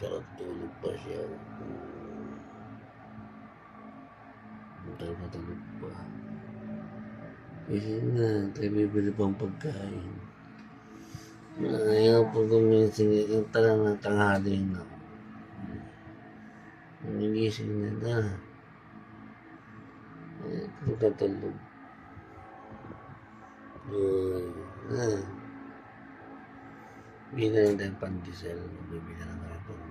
Tarap tulog pa siya. Tayo matulog pa. Kasi nga, tayo bibili pang pagkain. Ayaw po gumising. Yung talang ng tanghali na. Nagising na na. Ay, katulog. Ay, ah. Bili na tayong pandesal. Bibili na lang tayo